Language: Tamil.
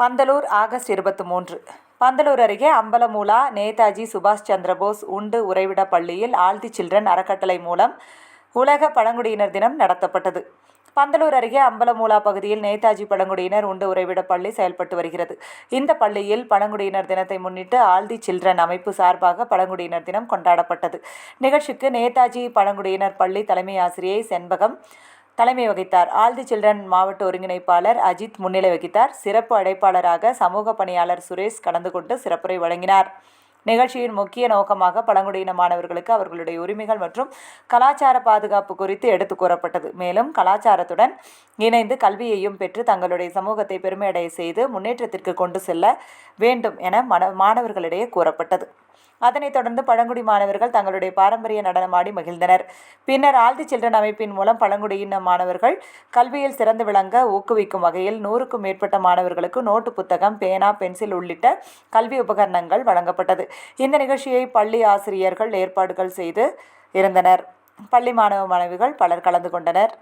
பந்தலூர் ஆகஸ்ட் இருபத்தி மூன்று. பந்தலூர் அருகே அம்பலமூலா நேதாஜி சுபாஷ் சந்திரபோஸ் உண்டு உறைவிட பள்ளியில் ஆழ்தி சில்ட்ரன் அறக்கட்டளை மூலம் உலக பழங்குடியினர் தினம் நடத்தப்பட்டது. பந்தலூர் அருகே அம்பலமூலா பகுதியில் நேதாஜி பழங்குடியினர் உண்டு உறைவிட பள்ளி செயல்பட்டு வருகிறது. இந்த பள்ளியில் பழங்குடியினர் தினத்தை முன்னிட்டு ஆல்தி சில்ட்ரன் அமைப்பு சார்பாக பழங்குடியினர் தினம் கொண்டாடப்பட்டது. நிகழ்ச்சிக்கு நேதாஜி பழங்குடியினர் பள்ளி தலைமை ஆசிரியை செண்பகம் தலைமை வகித்தார். ஆல் தி சில்ட்ரன் மாவட்ட ஒருங்கிணைப்பாளர் அஜித் முன்னிலை வகித்தார். சிறப்பு அழைப்பாளராக சமூக பணியாளர் சுரேஷ் கலந்து கொண்டு சிறப்புரை வழங்கினார். நிகழ்ச்சியின் முக்கிய நோக்கமாக பழங்குடியின மாணவர்களுக்கு அவர்களுடைய உரிமைகள் மற்றும் கலாச்சார பாதுகாப்பு குறித்து எடுத்து கூறப்பட்டது. மேலும் கலாச்சாரத்துடன் இணைந்து கல்வியையும் பெற்று தங்களுடைய சமூகத்தை பெருமையடைய செய்து முன்னேற்றத்திற்கு கொண்டு செல்ல வேண்டும் என மன மாணவர்களிடையே கூறப்பட்டது. அதனைத் தொடர்ந்து பழங்குடி மாணவர்கள் தங்களுடைய பாரம்பரிய நடனமாடி மகிழ்ந்தனர். பின்னர் ஆல்தி சில்ட்ரன் அமைப்பின் மூலம் பழங்குடியின மாணவர்கள் கல்வியில் சிறந்து விளங்க ஊக்குவிக்கும் வகையில் நூறுக்கும் மேற்பட்ட மாணவர்களுக்கு நோட்டு புத்தகம் பேனா பென்சில் உள்ளிட்ட கல்வி உபகரணங்கள் வழங்கப்பட்டது. இந்த நிகழ்ச்சியை பள்ளி ஆசிரியர்கள் ஏற்பாடுகள் செய்து இருந்தனர். பள்ளி மாணவ மாணவிகள் பலர் கலந்து கொண்டனர்.